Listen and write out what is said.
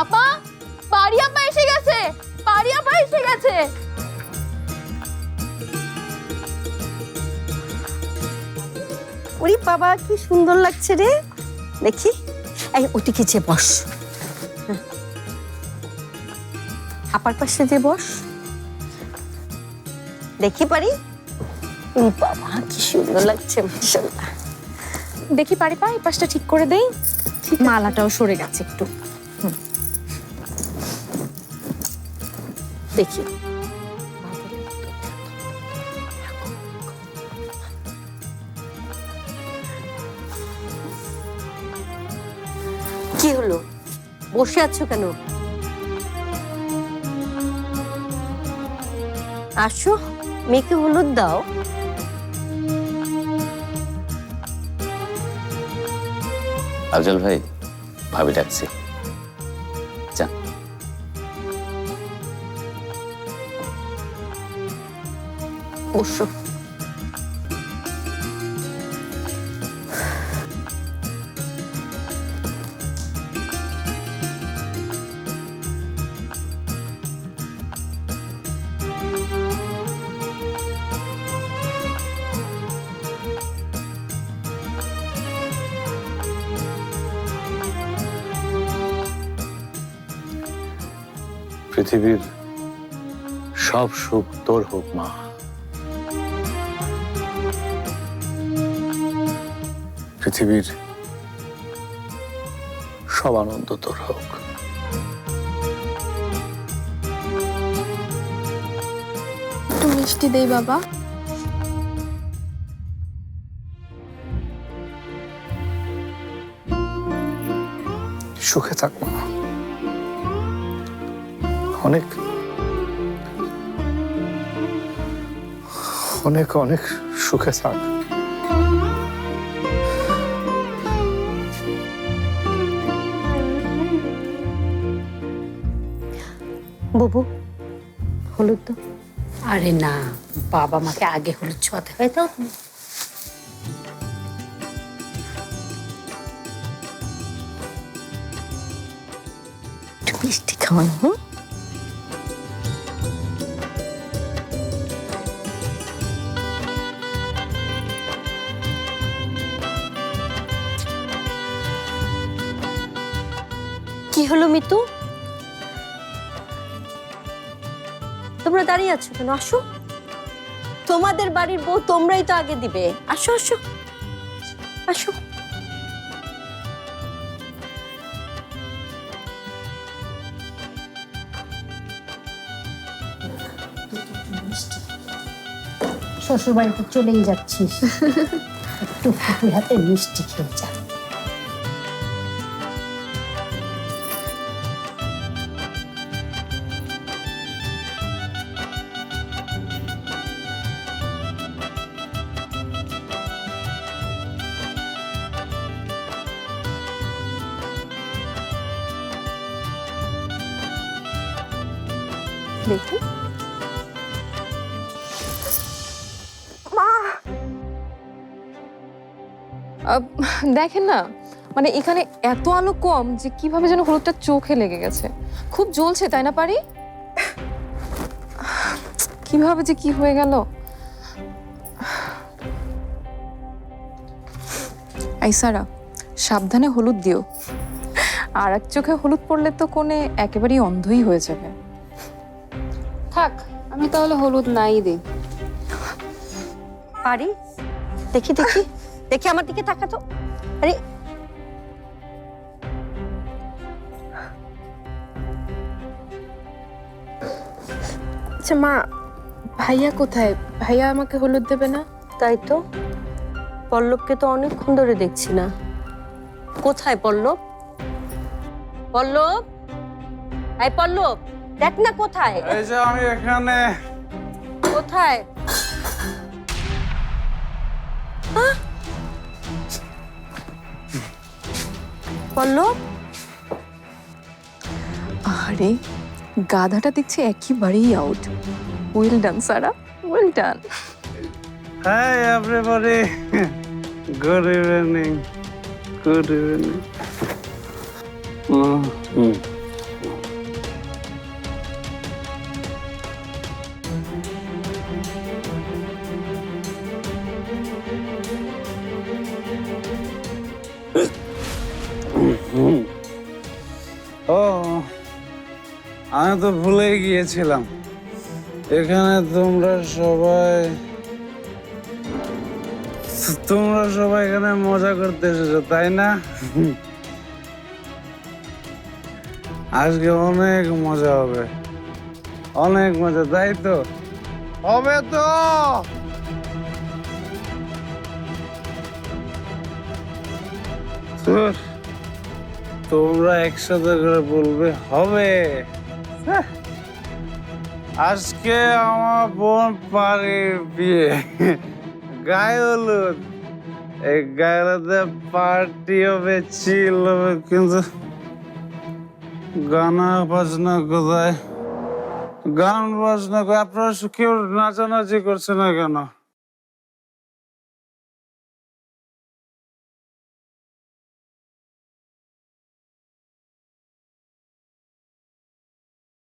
আপা পারি আপা এসে গেছে। পারি আপা এসে গেছে। ওরে বাবা কি সুন্দর লাগছে রে। দেখি এই ওদিকে যে বস? হ্যাঁ। আপার পাশে যে বস। দেখি পারি? বাবা কি সুন্দর লাগছে মাশাআল্লাহ। দেখি পারি পা এই পাশটা ঠিক করে দেই। মালাটাও সরে গেছে একটু। দেখি। কি হলো? বসে আছো কেন? আসো মেয়েকে হলুদ দাও। আফজল ভাই ভাবি ডাকছি। বসো পৃথিবীর সব সুখ তোর হোক মা। পৃথিবীর সব আনন্দ তোর হোক। একটু মিষ্টি দেই বাবা। সুখে থাক মা। অনেক অনেক অনেক সুখে থাক। বুবু হলুদ তো? আরে না বাবা মাকে আগে হলুদ ছোঁয়াতে হয় তো মিষ্টি খাওয়ান হুম? কি হলো মিতু? তোমরা দাঁড়িয়ে আছো কেন? আসো। তোমাদের বাড়ির বউ তোমরাই তো আগে দিবে। আসো আসো। আসো। শ্বশুর বাড়িতে চলেই যাচ্ছিস। একটু হাতে মিষ্টি খেয়ে যা। দেখি দেখেন না মানে এখানে এত আলো কম যে কীভাবে যেন হলুদটা চোখে লেগে গেছে। খুব জ্বলছে, তাই না পারি? কীভাবে যে কি হয়ে গেল? এই সারা, সাবধানে হলুদ দিও। আর এক চোখে হলুদ পড়লে তো কোণে একেবারেই অন্ধই হয়ে যাবে। আমি তাহলে হলুদ নাই দিই পারি দেখি দেখি দেখি আমার দিকে তাকাতো। আরে। আচ্ছা মা ভাইয়া কোথায়? ভাইয়া আমাকে হলুদ দেবে না? তাই তো। পল্লবকে তো অনেকক্ষণ ধরে দেখছি না। কোথায় পল্লব? পল্লব? এই পল্লব! দেখ না কোথায়। এই যে আমি এখানে। কোথায়! পল্লব? আরে গাধাটা দেখছি একেবারেই out well done Sara well done hi everybody good evening good evening hmm আমি তো ভুলে গিয়েছিলাম। এখানে তোমরা সবাই তোমরা সবাই এখানে মজা করতে এসেছ তাই না? আজকে অনেক মজা হবে। অনেক মজা তাই তো? হবে তো! তোমরা একসাথে করে বলবে হবে। আজকে আমার বোন পাড়ির বিয়ে। গায়ে হলুদ এই গায়ে হলুদে পার্টি হবে চিল হবে কিন্তু গানা বাজনা কোথায়? গান বাজনা? আপনারা কেউ নাচানাচি করছে না কেন?